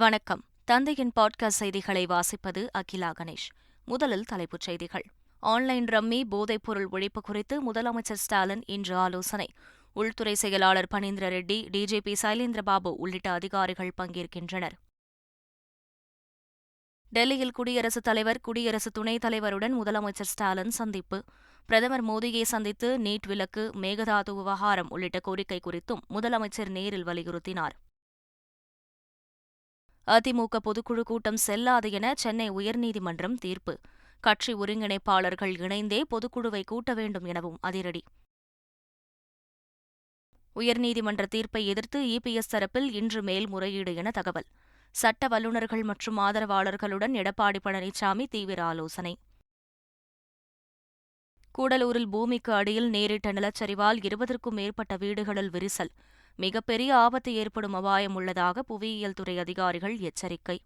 வணக்கம். தந்தையின் பாட்காஸ்ட் செய்திகளை வாசிப்பது அகிலா கணேஷ். முதலில் தலைப்புச் செய்திகள். ஆன்லைன் ரம்மி போதைப்பொருள் ஒழிப்பு குறித்து முதலமைச்சர் ஸ்டாலின் இன்று ஆலோசனை. உள்துறை செயலாளர் பனீந்திர ரெட்டி டிஜிபி சைலேந்திரபாபு உள்ளிட்ட அதிகாரிகள் பங்கேற்கின்றனர். டெல்லியில் குடியரசுத் தலைவர் குடியரசு துணைத் தலைவருடன் முதலமைச்சர் ஸ்டாலின் சந்திப்பு. பிரதமர் மோடியை சந்தித்து நீட் விலக்கு மேகதாது விவகாரம் உள்ளிட்ட கோரிக்கை குறித்தும் முதலமைச்சர் நேரில் வலியுறுத்தினார். அதிமுக பொதுக்குழு கூட்டம் செல்லாது என சென்னை உயர்நீதிமன்றம் தீர்ப்பு. கட்சி ஒருங்கிணைப்பாளர்கள் இணைந்தே பொதுக்குழுவை கூட்ட வேண்டும் எனவும் அதிரடி. உயர்நீதிமன்ற தீர்ப்பை எதிர்த்து இபிஎஸ் தரப்பில் இன்று மேல்முறையீடு என தகவல். சட்ட வல்லுநர்கள் மற்றும் ஆதரவாளர்களுடன் எடப்பாடி பழனிசாமி தீவிர ஆலோசனை. கூடலூரில் பூமிக்கு அடியில் நேரிட்ட நிலச்சரிவால் இருபதற்கும் மேற்பட்ட வீடுகளில் விரிசல். மிகப்பெரிய ஆபத்து ஏற்படும் அபாயம் உள்ளதாக புவியியல் துறை அதிகாரிகள் எச்சரிக்கை.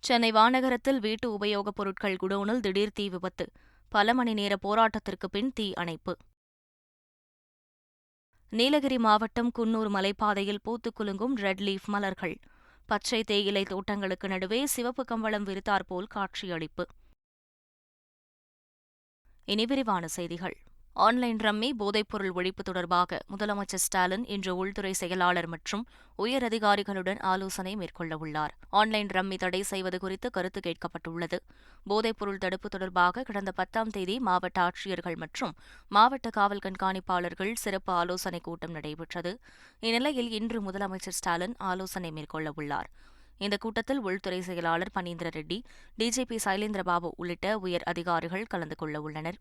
சென்னை வானகரத்தில் வீட்டு உபயோகப் பொருட்கள் குடோனில் திடீர் தீ விபத்து. பல மணி நேர போராட்டத்திற்கு பின் தீ அணைப்பு. நீலகிரி மாவட்டம் குன்னூர் மலைப்பாதையில் பூத்து குலுங்கும் ரெட் லீஃப் மலர்கள். பச்சை தேயிலை தோட்டங்களுக்கு நடுவே சிவப்பு கம்பளம் விரித்தாற்போல் காட்சியளிப்பு. இனி விரிவான செய்திகள். ஆன்லைன் ரம்மி போதைப்பொருள் ஒழிப்பு தொடர்பாக முதலமைச்சர் ஸ்டாலின் இன்று உள்துறை செயலாளர் மற்றும் உயர் அதிகாரிகளுடன் ஆலோசனை மேற்கொள்ளவுள்ளார் ஆன்லைன் ரம்மி தடை செய்வது குறித்து கருத்து கேட்கப்பட்டுள்ளது. போதைப்பொருள் தடுப்பு தொடர்பாக கடந்த பத்தாம் தேதி மாவட்ட ஆட்சியர்கள் மற்றும் மாவட்ட காவல் கண்காணிப்பாளர்கள் சிறப்பு ஆலோசனைக் கூட்டம் நடைபெற்றது. இந்நிலையில் இன்று முதலமைச்சர் ஸ்டாலின் ஆலோசனை மேற்கொள்ளவுள்ளார் இந்த கூட்டத்தில் உள்துறை செயலாளர் பனீந்திர ரெட்டி டிஜிபி சைலேந்திரபாபு உள்ளிட்ட உயர் அதிகாரிகள் கலந்து கொள்ளவுள்ளனர்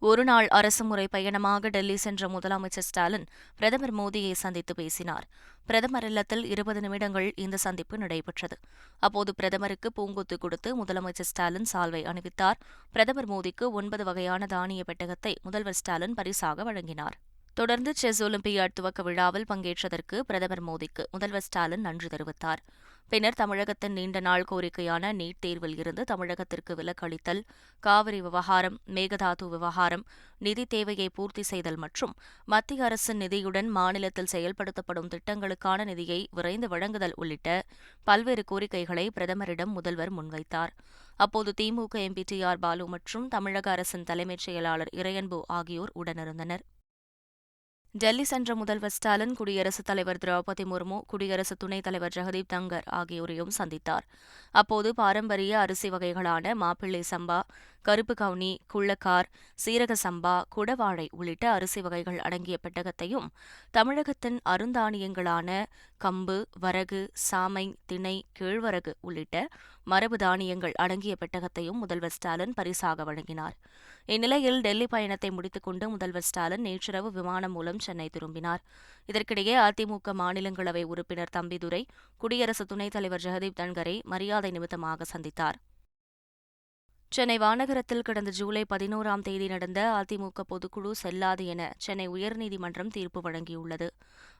ஒருநாள் அரசுமுறை பயணமாக டெல்லி சென்ற முதலமைச்சர் ஸ்டாலின் பிரதமர் மோடியை சந்தித்து பேசினார். பிரதமர் இல்லத்தில் இருபது நிமிடங்கள் இந்த சந்திப்பு நடைபெற்றது. அப்போது பிரதமருக்கு பூங்கொத்து கொடுத்து முதலமைச்சர் ஸ்டாலின் சால்வை அணிவித்தார். பிரதமர் மோடிக்கு ஒன்பது வகையான தானிய பெட்டகத்தை முதல்வர் ஸ்டாலின் பரிசாக வழங்கினார். தொடர்ந்து செஸ் ஒலிம்பியாட் துவக்க விழாவில் பங்கேற்றதற்கு பிரதமர் மோடிக்கு முதல்வர் ஸ்டாலின் நன்றி தெரிவித்தார். பின்னர் தமிழகத்தின் நீண்ட நாள் கோரிக்கையான நீட் தேர்வில் இருந்து தமிழகத்திற்கு விலக்களித்தல் காவிரி விவகாரம் மேகதாது விவகாரம் நிதி தேவையை பூர்த்தி செய்தல் மற்றும் மத்திய அரசின் நிதியுடன் மாநிலத்தில் செயல்படுத்தப்படும் திட்டங்களுக்கான நிதியை விரைந்து வழங்குதல் உள்ளிட்ட பல்வேறு கோரிக்கைகளை பிரதமரிடம் முதல்வர் முன்வைத்தார். அப்போது DMK MP T R Baalu மற்றும் தமிழக அரசின் தலைமைச் செயலாளர் இறையன்பு ஆகியோர் உடனிருந்தனர். டெல்லி சென்ற முதல்வர் ஸ்டாலின் குடியரசுத் தலைவர் திரௌபதி முர்மு குடியரசு துணைத் தலைவர் ஜெகதீப் தங்கர் ஆகியோரையும் சந்தித்தார். அப்போது பாரம்பரிய அரிசி வகைகளான மாப்பிள்ளை சம்பா கருப்பு கவுனி குள்ளக்கார் சீரக சம்பா குடவாழை உள்ளிட்ட அரிசி வகைகள் அடங்கிய பெட்டகத்தையும் தமிழகத்தின் அருந்தானியங்களான கம்பு வரகு சாமை திணை கேழ்வரகு உள்ளிட்ட மரபு தானியங்கள் அடங்கிய பெட்டகத்தையும் முதல்வர் ஸ்டாலின் பரிசாக வழங்கினார். இந்நிலையில் டெல்லி பயணத்தை முடித்துக்கொண்டு முதல்வர் ஸ்டாலின் நேற்றிரவு விமானம் மூலம் சென்னை திரும்பினார். இதற்கிடையே அதிமுக மாநிலங்களவை உறுப்பினர் தம்பிதுரை குடியரசு துணைத் தலைவர் ஜெகதீப் தன்கரை மரியாதை நிமித்தமாக சந்தித்தார். சென்னை வானகரத்தில் கடந்த ஜூலை பதினோராம் தேதி நடந்த அதிமுக பொதுக்குழு செல்லாது என சென்னை உயர்நீதிமன்றம் தீர்ப்பு வழங்கியுள்ளது.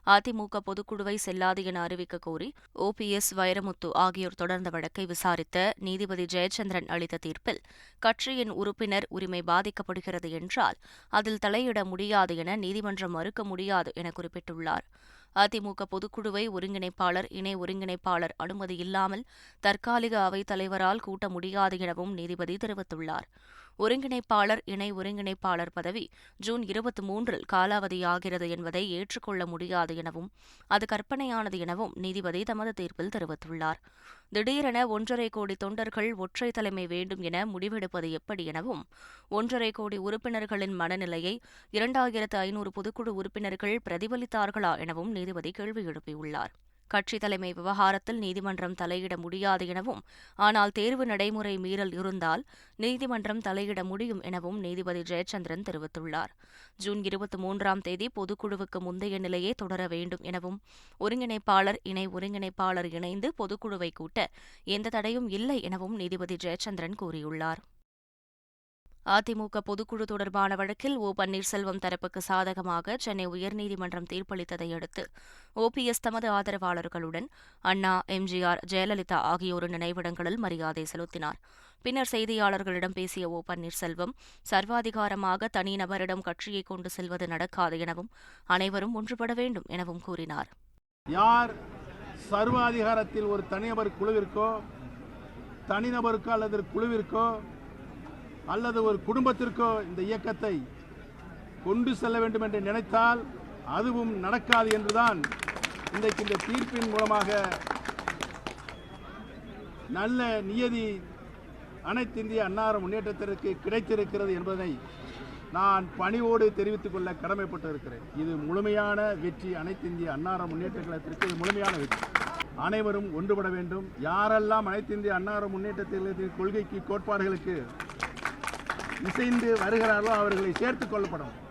அதிமுக பொதுக்குழுவை செல்லாது என அறிவிக்க கோரி ஓபிஎஸ் வைரமுத்து ஆகியோர் தொடர்ந்த வழக்கை விசாரித்த நீதிபதி ஜெயச்சந்திரன் அளித்த தீர்ப்பில் கட்சியின் உறுப்பினர் உரிமை பாதிக்கப்படுகிறது என்றால் அதில் தலையிட முடியாது என நீதிமன்றம் மறுக்க முடியாது என குறிப்பிட்டுள்ளார். அதிமுக பொதுக்குழுவை ஒருங்கிணைப்பாளர் இணை ஒருங்கிணைப்பாளர் அனுமதி இல்லாமல் தற்காலிக அவைத் தலைவரால் கூட்ட முடியாது எனவும் நீதிபதி தெரிவித்துள்ளார். ஒருங்கிணைப்பாளர் இணை ஒருங்கிணைப்பாளர் பதவி ஜூன் இருபத்தி மூன்றில் காலாவதியாகிறது என்பதை ஏற்றுக்கொள்ள முடியாது எனவும் அது கற்பனையானது எனவும் நீதிபதி தமது தீர்ப்பில் தெரிவித்துள்ளார். திடீரென ஒன்றரை கோடி தொண்டர்கள் ஒற்றை தலைமை வேண்டும் என முடிவெடுப்பது எப்படி எனவும் ஒன்றரை கோடி உறுப்பினர்களின் மனநிலையை இரண்டாயிரத்து ஐநூறு பொதுக்குழு உறுப்பினர்கள் பிரதிபலித்தார்களா எனவும் நீதிபதி கேள்வி எழுப்பியுள்ளார். கட்சி தலைமை விவகாரத்தில் நீதிமன்றம் தலையிட முடியாது எனவும் ஆனால் தேர்வு நடைமுறை மீறல் இருந்தால் நீதிமன்றம் தலையிட முடியும் எனவும் நீதிபதி ஜெயச்சந்திரன் தெரிவித்துள்ளார். ஜூன் இருபத்தி மூன்றாம் தேதி பொதுக்குழுவுக்கு முந்தைய நிலையே தொடர வேண்டும் எனவும் ஒருங்கிணைப்பாளர் இணை ஒருங்கிணைப்பாளர் இணைந்து பொதுக்குழுவை கூட்ட எந்த தடையும் இல்லை எனவும் நீதிபதி ஜெயச்சந்திரன் கூறியுள்ளார். அதிமுக பொதுக்குழு தொடர்பான வழக்கில் ஓ. பன்னீர்செல்வம் தரப்புக்கு சாதகமாக சென்னை உயர்நீதிமன்றம் தீர்ப்பளித்ததை அடுத்து ஓபிஎஸ் தமது ஆதரவாளர்களுடன் அண்ணா எம்ஜிஆர் ஜெயலலிதா ஆகியோரின் நினைவிடங்களில் மரியாதை செலுத்தினார். பின்னர் செய்தியாளர்களிடம் பேசிய ஓ. பன்னீர்செல்வம் சர்வாதிகாரமாக தனிநபரிடம் கட்சியை கொண்டு செல்வது நடக்காது எனவும் அனைவரும் ஒன்றுபட வேண்டும் எனவும் கூறினார். யார் சர்வாதிகாரத்தில் ஒரு தனிநபர் குழுவிற்கோ தனிநபருக்கோ அல்லது குழுவிற்கோ அல்லது ஒரு குடும்பத்திற்கோ இந்த இயக்கத்தை கொண்டு செல்ல வேண்டும் என்று நினைத்தால் அதுவும் நடக்காது என்றுதான் இன்றைக்கு இந்த தீர்ப்பின் மூலமாக நல்ல நியதி அனைத்து இந்திய அன்னார முன்னேற்றத்திற்கு கிடைத்திருக்கிறது என்பதை நான் பணிவோடு தெரிவித்துக் கொள்ள கடமைப்பட்டு இருக்கிறேன் இது முழுமையான வெற்றி அனைத்து இந்திய அன்னார முன்னேற்ற கழகத்திற்கு இது முழுமையான வெற்றி. அனைவரும் ஒன்றுபட வேண்டும். யாரெல்லாம் அனைத்து இந்திய அன்னார முன்னேற்றத்தின் கொள்கைக்கு கோட்பாடுகளுக்கு இசைந்து வருகிறார்களோ அவர்களை சேர்த்துக் கொள்ளப்படும்.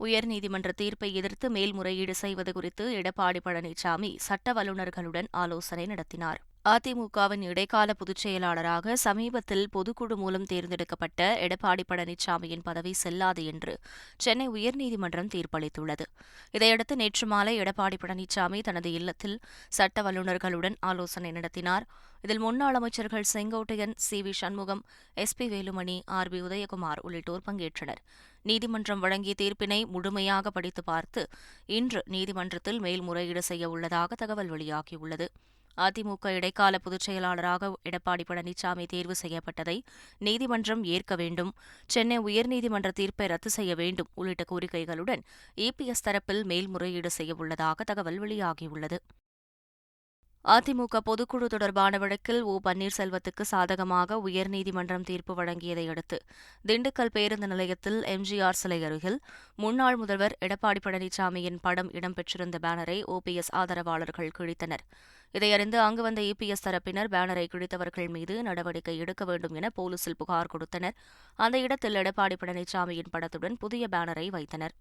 உயர்நீதிமன்ற தீர்ப்பை எதிர்த்து மேல்முறையீடு செய்வது குறித்து எடப்பாடி பழனிசாமி சட்ட வல்லுநர்களுடன் ஆலோசனை நடத்தினார். அதிமுகவின் இடைக்கால பொதுச் செயலாளராக சமீபத்தில் பொதுக்குழு மூலம் தேர்ந்தெடுக்கப்பட்ட எடப்பாடி பழனிசாமியின் பதவி செல்லாது என்று சென்னை உயர்நீதிமன்றம் தீர்ப்பளித்துள்ளது. இதையடுத்து நேற்று மாலை எடப்பாடி பழனிசாமி தனது இல்லத்தில் சட்ட வல்லுநர்களுடன் ஆலோசனை நடத்தினார். இதில் முன்னாள் அமைச்சர்கள் Sengottaiyan C. V. Shanmugam S. P. Velumani R. B. Udhayakumar உள்ளிட்டோர் பங்கேற்றனர். நீதிமன்றம் வழங்கிய தீர்ப்பினை முழுமையாக படித்து பார்த்து இன்று நீதிமன்றத்தில் மேல்முறையீடு செய்ய உள்ளதாக தகவல் வெளியாகியுள்ளது. அதிமுக இடைக்கால பொதுச் செயலாளராக எடப்பாடி பழனிசாமி தேர்வு செய்யப்பட்டதை நீதிமன்றம் ஏற்க வேண்டும். சென்னை உயர்நீதிமன்ற தீர்ப்பை ரத்து செய்ய வேண்டும் உள்ளிட்ட கோரிக்கைகளுடன் இபிஎஸ் தரப்பில் மேல்முறையீடு செய்யவுள்ளதாக தகவல் வெளியாகியுள்ளது. அதிமுக பொதுக்குழு தொடர்பான வழக்கில் ஓ பன்னீர்செல்வத்துக்கு சாதகமாக உயர்நீதிமன்றம் தீர்ப்பு வழங்கியதை அடுத்து திண்டுக்கல் பேருந்து நிலையத்தில் எம்ஜிஆர் சிலை அருகில் முன்னாள் முதல்வர் எடப்பாடி பழனிசாமியின் படம் இடம்பெற்றிருந்த பேனரை ஓபிஎஸ் ஆதரவாளர்கள் கிழித்தனர். இதையறிந்து அங்கு வந்த இபிஎஸ் தரப்பினர் பேனரை கிழித்தவர்கள் மீது நடவடிக்கை எடுக்க வேண்டும் என போலீசில் புகார் கொடுத்தனர். அந்த இடத்தில் எடப்பாடி பழனிசாமியின் படத்துடன் புதிய பேனரை வைத்தனர்.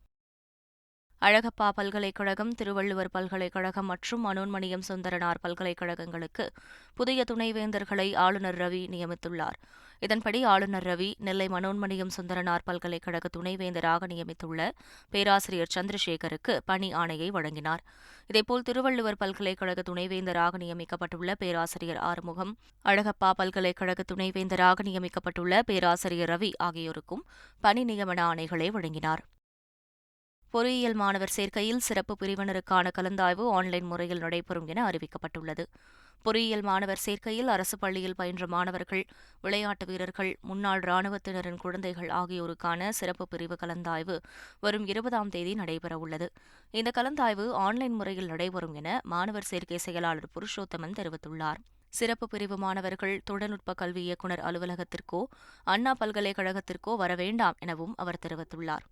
அழகப்பா பல்கலைக்கழகம் திருவள்ளுவர் பல்கலைக்கழகம் மற்றும் மனோன்மணியம் சுந்தரனார் பல்கலைக்கழகங்களுக்கு புதிய துணைவேந்தர்களை ஆளுநர் ரவி நியமித்துள்ளார். இதன்படி ஆளுநர் ரவி நெல்லை மனோன்மணியம் சுந்தரனார் பல்கலைக்கழக துணைவேந்தராக நியமித்துள்ள பேராசிரியர் சந்திரசேகருக்கு பணி ஆணையை வழங்கினார். இதேபோல் திருவள்ளுவர் பல்கலைக்கழக துணைவேந்தராக நியமிக்கப்பட்டுள்ள பேராசிரியர் ஆறுமுகம் அழகப்பா பல்கலைக்கழக துணைவேந்தராக நியமிக்கப்பட்டுள்ள பேராசிரியர் ரவி ஆகியோருக்கும் பணி நியமன ஆணைகளை வழங்கினார். பொறியியல் மாணவர் சேர்க்கையில் சிறப்பு பிரிவினருக்கான கலந்தாய்வு ஆன்லைன் முறையில் நடைபெறும் என அறிவிக்கப்பட்டுள்ளது. பொறியியல் மாணவர் சேர்க்கையில் அரசு பள்ளியில் பயின்ற மாணவர்கள் விளையாட்டு வீரர்கள் முன்னாள் ராணுவத்தினரின் குழந்தைகள் ஆகியோருக்கான சிறப்பு பிரிவு கலந்தாய்வு வரும் இருபதாம் தேதி நடைபெறவுள்ளது. இந்த கலந்தாய்வு ஆன்லைன் முறையில் நடைபெறும் என மாணவர் சேர்க்கை செயலாளர் புருஷோத்தமன் தெரிவித்துள்ளார். சிறப்பு பிரிவு மாணவர்கள் தொழில்நுட்ப கல்வி இயக்குநர் அலுவலகத்திற்கோ அண்ணா பல்கலைக்கழகத்திற்கோ வர வேண்டாம் எனவும் அவர் தெரிவித்துள்ளார்.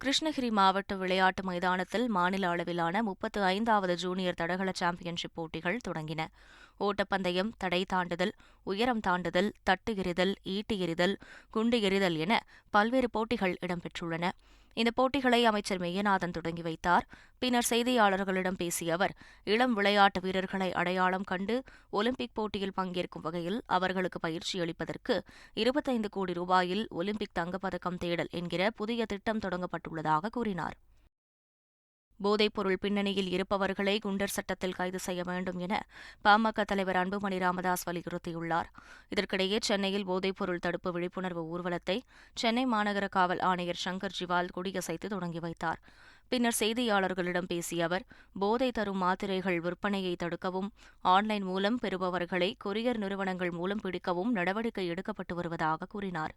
கிருஷ்ணகிரி மாவட்ட விளையாட்டு மைதானத்தில் மாநில அளவிலான முப்பத்து ஐந்தாவது ஜூனியர் தடகள சாம்பியன்ஷிப் போட்டிகள் தொடங்கின. ஓட்டப்பந்தயம் தடை தாண்டுதல் உயரம் தாண்டுதல் தட்டு எறிதல் ஈட்டி எறிதல் குண்டு எறிதல் என பல்வேறு போட்டிகள் இடம்பெற்றுள்ளன. இந்த போட்டிகளை அமைச்சர் மெய்யநாதன் தொடங்கி வைத்தார். பின்னர் செய்தியாளர்களிடம் பேசிய அவர் இளம் விளையாட்டு வீரர்களை அடையாளம் கண்டு ஒலிம்பிக் போட்டியில் பங்கேற்கும் வகையில் அவர்களுக்கு பயிற்சி அளிப்பதற்கு இருபத்தைந்து கோடி ரூபாயில் ஒலிம்பிக் தங்கப்பதக்கம் தேடல் என்கிற புதிய திட்டம் தொடங்கப்பட்டுள்ளதாக கூறினார். போதைப்பொருள் பின்னணியில் இருப்பவர்களை குண்டர் சட்டத்தில் கைது செய்ய வேண்டும் என பாமக தலைவர் அன்புமணி ராமதாஸ் வலியுறுத்தியுள்ளார். இதற்கிடையே சென்னையில் போதைப்பொருள் தடுப்பு விழிப்புணர்வு ஊர்வலத்தை சென்னை மாநகர காவல் ஆணையர் சங்கர் ஜிவால் கொடியசைத்து தொடங்கி வைத்தார். பின்னர் செய்தியாளர்களிடம் பேசிய அவர் போதை தரும் மாத்திரைகள் விற்பனையை தடுக்கவும் ஆன்லைன் மூலம் பெறுபவர்களை கொரியர் நிறுவனங்கள் மூலம் பிடிக்கவும் நடவடிக்கை எடுக்கப்பட்டு வருவதாக கூறினார்.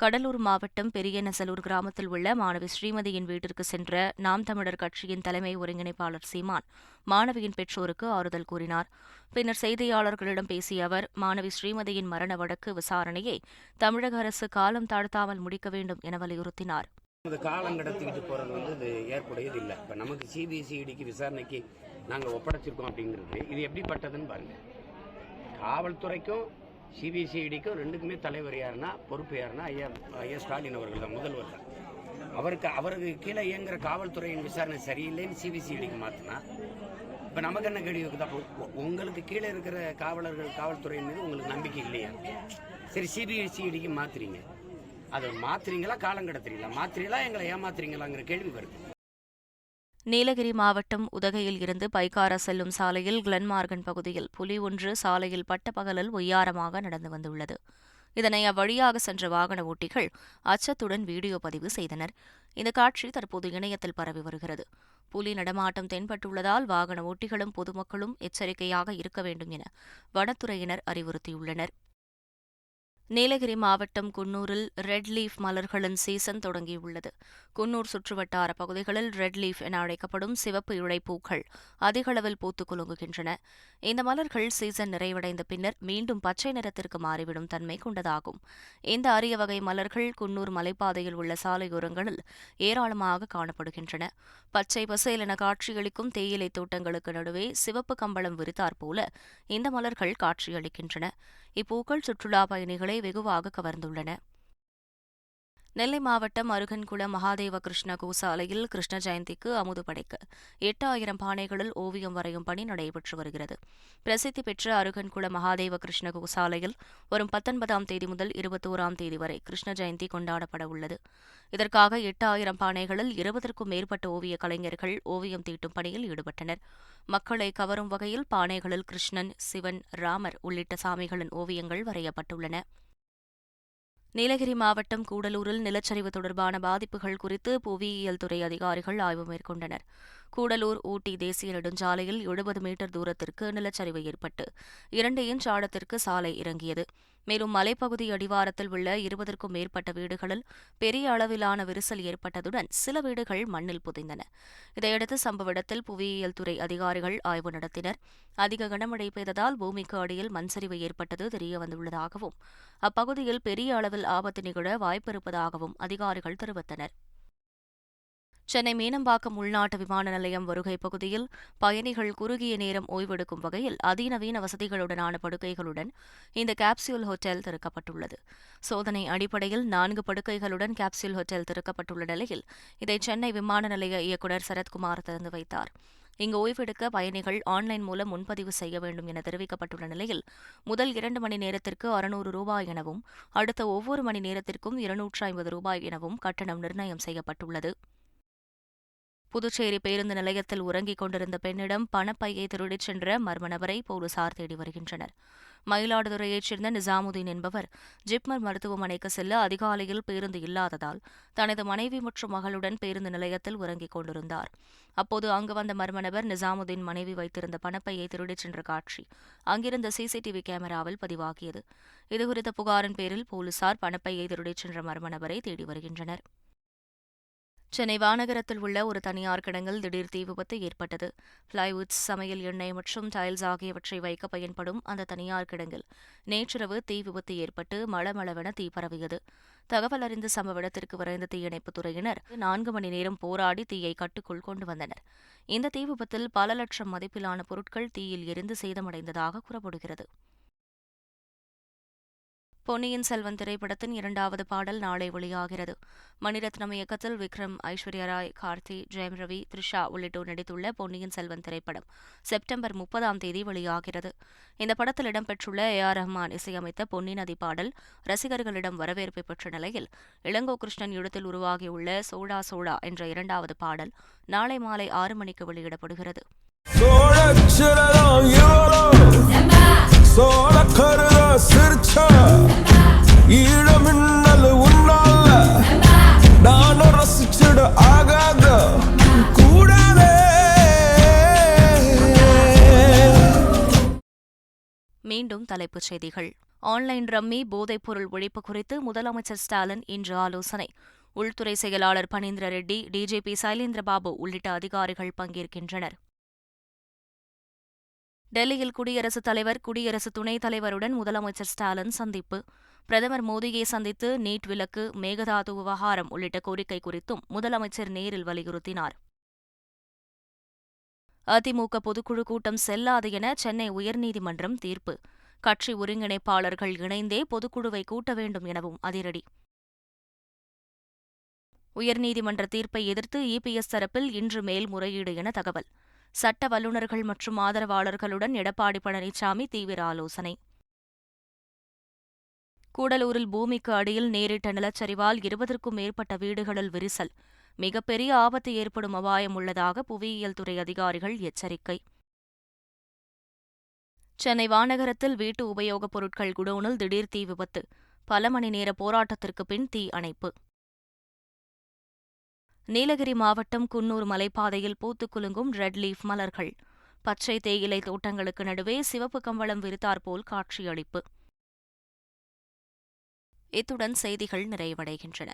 கடலூர் மாவட்டம் பெரியநசலூர் கிராமத்தில் உள்ள மாணவி ஸ்ரீமதியின் வீட்டிற்கு சென்ற நாம் தமிழர் கட்சியின் தலைமை ஒருங்கிணைப்பாளர் சீமான் மாணவியின் பெற்றோருக்கு ஆறுதல் கூறினார். பின்னர் செய்தியாளர்களிடம் பேசிய அவர் மாணவி ஸ்ரீமதியின் மரண வழக்கு விசாரணையை தமிழக அரசு காலம் தாழ்த்தாமல் முடிக்க வேண்டும் என வலியுறுத்தினார். இந்த காலம் கடத்திக்கிட்டு போகிறது வந்து இது ஏற்புடையது இல்லை. இப்போ நமக்கு சிபிசிஐடிக்கு விசாரணைக்கு நாங்கள் ஒப்படைச்சிருக்கோம் அப்படிங்கிறது இது எப்படிப்பட்டதுன்னு பாருங்க. காவல்துறைக்கும் சிபிசிஐடிக்கும் ரெண்டுக்குமே தலைவர் யாருன்னா பொறுப்பு யாருன்னா ஐயா ஐயா ஸ்டாலின் அவர்கள் தான் முதல்வர் தான். அவருக்கு அவருக்கு கீழே இயங்குற காவல்துறையின் விசாரணை சரியில்லைன்னு சிபிசிஐடிக்கு மாற்றினா இப்போ நமக்கு என்ன கேள்வி இருக்குதா? உங்களுக்கு கீழே இருக்கிற காவலர்கள் காவல்துறையின் மீது உங்களுக்கு நம்பிக்கை இல்லையா? சரி சிபிசிஐடிக்கு மாத்துறீங்க. அதை மாத்துறீங்களா காலம் கடத்துறீங்களா? மாற்றுறீங்களா எங்களை ஏமாத்துறீங்களாங்கிற கேள்வி வருது. நீலகிரி மாவட்டம் உதகையில் இருந்து பைக்காரா செல்லும் சாலையில் கிளன்மார்கன் பகுதியில் புலி ஒன்று சாலையில் பட்டப்பகலில் ஒய்யாரமாக நடந்து வந்துள்ளது. இதனை அவ்வழியாக சென்ற வாகன ஓட்டிகள் அச்சத்துடன் வீடியோ பதிவு செய்தனர். இந்த காட்சி தற்போது இணையத்தில் பரவி வருகிறது. புலி நடமாட்டம் தென்பட்டுள்ளதால் வாகன ஓட்டிகளும் பொதுமக்களும் எச்சரிக்கையாக இருக்க வேண்டும் என வனத்துறையினர் அறிவுறுத்தியுள்ளனர். நீலகிரி மாவட்டம் குன்னூரில் ரெட் லீஃப் மலர்களின் சீசன் தொடங்கியுள்ளது. குன்னூர் சுற்றுவட்டார பகுதிகளில் ரெட் லீஃப் என அழைக்கப்படும் சிவப்பு இழைப்பூக்கள் அதிகளவில் பூத்துக் குலுங்குகின்றன. இந்த மலர்கள் சீசன் நிறைவடைந்த பின்னர் மீண்டும் பச்சை நிறத்திற்கு மாறிவிடும் தன்மை கொண்டதாகும். இந்த அரிய வகை மலர்கள் குன்னூர் மலைப்பாதையில் உள்ள சாலையோரங்களில் ஏராளமாக காணப்படுகின்றன. பச்சை பசேல் என காட்சியளிக்கும் தேயிலை தோட்டங்களுக்கு நடுவே சிவப்பு கம்பளம் விரித்தாற்போல இந்த மலர்கள் காட்சியளிக்கின்றன. இப்பூக்கள் சுற்றுலா பயணிகளை வெகுவாக கவர்ந்துள்ளன. நெல்லை மாவட்டம் அருகன்குளம் மகாதேவ கிருஷ்ண கோசாலையில் கிருஷ்ண ஜெயந்திக்கு அமுது படைக்க. எட்டு ஆயிரம் பானைகளில் ஓவியம் வரையும் பணி நடைபெற்று வருகிறது. பிரசித்தி பெற்ற அருகன்குளம் மகாதேவ கிருஷ்ண கோசாலையில் வரும் பத்தொன்பதாம் தேதி முதல் இருபத்தோராம் தேதி வரை கிருஷ்ண ஜெயந்தி கொண்டாடப்பட உள்ளது. இதற்காக எட்டு ஆயிரம் பானைகளில் இருபதற்கும் மேற்பட்ட ஓவிய கலைஞர்கள் ஓவியம் தீட்டும் பணியில் ஈடுபட்டனர். மக்களை கவரும் வகையில் பானைகளில் கிருஷ்ணன் சிவன் ராமர் உள்ளிட்ட சாமிகளின் ஓவியங்கள் வரையப்பட்டுள்ளன. நீலகிரி மாவட்டம் கூடலூரில் நிலச்சரிவு தொடர்பான பாதிப்புகள் குறித்து புவியியல் துறை அதிகாரிகள் ஆய்வு மேற்கொண்டனர். கூடலூர் ஊட்டி தேசிய நெடுஞ்சாலையில் எழுபது மீட்டர் தூரத்திற்கு நிலச்சரிவு ஏற்பட்டு இரண்டு இன்ச் ஆழத்திற்கு சாலை இறங்கியது. மேலும் மலைப்பகுதி அடிவாரத்தில் உள்ள இருபதற்கும் மேற்பட்ட வீடுகளில் பெரிய அளவிலான விரிசல் ஏற்பட்டதுடன் சில வீடுகள் மண்ணில் புதைந்தன. இதையடுத்து சம்பவ இடத்தில் புவியியல் துறை அதிகாரிகள் ஆய்வு நடத்தினர். அதிக கனமழை பெய்ததால் பூமிக்கு அடியில் மண்சரிவு ஏற்பட்டது தெரியவந்துள்ளதாகவும் அப்பகுதியில் பெரிய அளவில் ஆபத்து நிகழ வாய்ப்பிருப்பதாகவும் அதிகாரிகள் தெரிவித்தனர். சென்னை மீனம்பாக்கம் உள்நாட்டு விமான நிலையம் வருகை பகுதியில் பயணிகள் குறுகிய நேரம் ஓய்வெடுக்கும் வகையில் அதிநவீன வசதிகளுடனான படுக்கைகளுடன் இந்த கேப்சியூல் ஹோட்டல் திறக்கப்பட்டுள்ளது. சோதனை அடிப்படையில் நான்கு படுக்கைகளுடன் கேப்சியூல் ஹோட்டல் திறக்கப்பட்டுள்ள நிலையில் இதை சென்னை விமான நிலைய இயக்குநர் சரத்குமார் திறந்து வைத்தார். இங்கு ஓய்வெடுக்க பயணிகள் ஆன்லைன் மூலம் முன்பதிவு செய்ய வேண்டும் என தெரிவிக்கப்பட்டுள்ள நிலையில் முதல் இரண்டு மணி நேரத்திற்கு அறுநூறு ரூபாய் எனவும் அடுத்த ஒவ்வொரு மணி நேரத்திற்கும் இருநூற்று ஐம்பது ரூபாய் எனவும் கட்டணம் நிர்ணயம் செய்யப்பட்டுள்ளது. புதுச்சேரி பேருந்து நிலையத்தில் உறங்கிக் கொண்டிருந்த பெண்ணிடம் பணப்பையை திருடிச் சென்ற மர்ம நபரை போலீசார் தேடி வருகின்றனர். மயிலாடுதுறையைச் சேர்ந்த நிசாமுதீன் என்பவர் ஜிப்மர் மருத்துவமனைக்கு செல்ல அதிகாலையில் பேருந்து இல்லாததால் தனது மனைவி மற்றும் மகளுடன் பேருந்து நிலையத்தில் உறங்கிக் கொண்டிருந்தார். அப்போது அங்கு வந்த மர்ம நபர் நிசாமுதீன் மனைவி வைத்திருந்த பணப்பையை திருடிச் சென்ற காட்சி அங்கிருந்த சிசிடிவி கேமராவில் பதிவாகியது. இதுகுறித்த புகாரின் பேரில் போலீசார் பணப்பையை திருடிச் சென்ற மர்ம நபரை தேடி வருகின்றனர். சென்னை வானகரத்தில் உள்ள ஒரு தனியார் கிடங்கில் திடீர் தீ விபத்து ஏற்பட்டது. பிளைவுட்ஸ் சமையல் எண்ணெய் மற்றும் டைல்ஸ் ஆகியவற்றை வைக்க பயன்படும் அந்த தனியார் கிடங்கில் நேற்றிரவு தீ விபத்து ஏற்பட்டு மளமளவென தீ பரவியது. தகவல் அறிந்த சம்பவ இடத்திற்கு விரைந்த தீயணைப்புத் துறையினர் நான்கு மணி நேரம் போராடி தீயை கட்டுக்குள் கொண்டு வந்தனர். இந்த தீ விபத்தில் பல லட்சம் மதிப்பிலான பொருட்கள் தீயில் எரிந்து சேதமடைந்ததாக கூறப்படுகிறது. பொன்னியின் செல்வன் திரைப்படத்தின் இரண்டாவது பாடல் நாளை வெளியாகிறது. மணிரத்னம் இயக்கத்தில் விக்ரம் ஐஸ்வர்யா ராய் கார்த்தி ஜெயம் ரவி த்ரிஷா உள்ளிட்டோர் நடித்துள்ள பொன்னியின் செல்வன் திரைப்படம் செப்டம்பர் முப்பதாம் தேதி வெளியாகிறது. இந்த படத்தில் இடம்பெற்றுள்ள ஏ ஆர் ரஹ்மான் இசையமைத்த பொன்னி நதி பாடல் ரசிகர்களிடம் வரவேற்பை பெற்ற நிலையில் இளங்கோ கிருஷ்ணன் இடத்தில் உருவாகியுள்ள சோடா சோடா என்ற இரண்டாவது பாடல் நாளை மாலை ஆறு மணிக்கு வெளியிடப்படுகிறது. சோழ உன்னால. நானும் ரசிச்சிட ஆகாத கூடாதே மீண்டும் தலைப்புச் செய்திகள். ஆன்லைன் ரம்மி போதைப்பொருள் ஒழிப்பு குறித்து முதலமைச்சர் ஸ்டாலின் இன்று ஆலோசனை. உள்துறை செயலாளர் பனீந்திர ரெட்டி டிஜிபி சைலேந்திரபாபு உள்ளிட்ட அதிகாரிகள் பங்கேற்கின்றனர். டெல்லியில் குடியரசுத் தலைவர் குடியரசு துணைத் தலைவருடன் முதலமைச்சர் ஸ்டாலின் சந்திப்பு. பிரதமர் மோடியை சந்தித்து நீட் விலக்கு மேகதாது விவகாரம் உள்ளிட்ட கோரிக்கை குறித்தும் முதலமைச்சர் நேரில் வலியுறுத்தினார். அதிமுக பொதுக்குழு கூட்டம் செல்லாது என சென்னை உயர்நீதிமன்றம் தீர்ப்பு. கட்சி ஒருங்கிணைப்பாளர்கள் இணைந்தே பொதுக்குழுவை கூட்ட வேண்டும் எனவும் அதிரடி. உயர்நீதிமன்ற தீர்ப்பை எதிர்த்து இபிஎஸ் தரப்பில் இன்று மேல்முறையீடு என தகவல். சட்ட வல்லுநர்கள் மற்றும் ஆதரவாளர்களுடன் எடப்பாடி பழனிசாமி தீவிர ஆலோசனை. கூடலூரில் பூமிக்கு அடியில் நேரிட்ட நிலச்சரிவால் இருபதற்கும் மேற்பட்ட வீடுகளில் விரிசல். மிகப்பெரிய ஆபத்து ஏற்படும் அபாயம் உள்ளதாக புவியியல் துறை அதிகாரிகள் எச்சரிக்கை. சென்னை வானகரத்தில் வீட்டு உபயோகப் பொருட்கள் குடோனில் திடீர் தீ விபத்து. பல மணி நேர போராட்டத்திற்கு பின் தீ அணைப்பு. நீலகிரி மாவட்டம் குன்னூர் மலைப்பாதையில் பூத்துக் குலுங்கும் ரெட் லீஃப் மலர்கள். பச்சை தேயிலை தோட்டங்களுக்கு நடுவே சிவப்பு கம்பளம் விரித்தாற்போல் காட்சியளிப்பு. இத்துடன் செய்திகள் நிறைவடைகின்றன.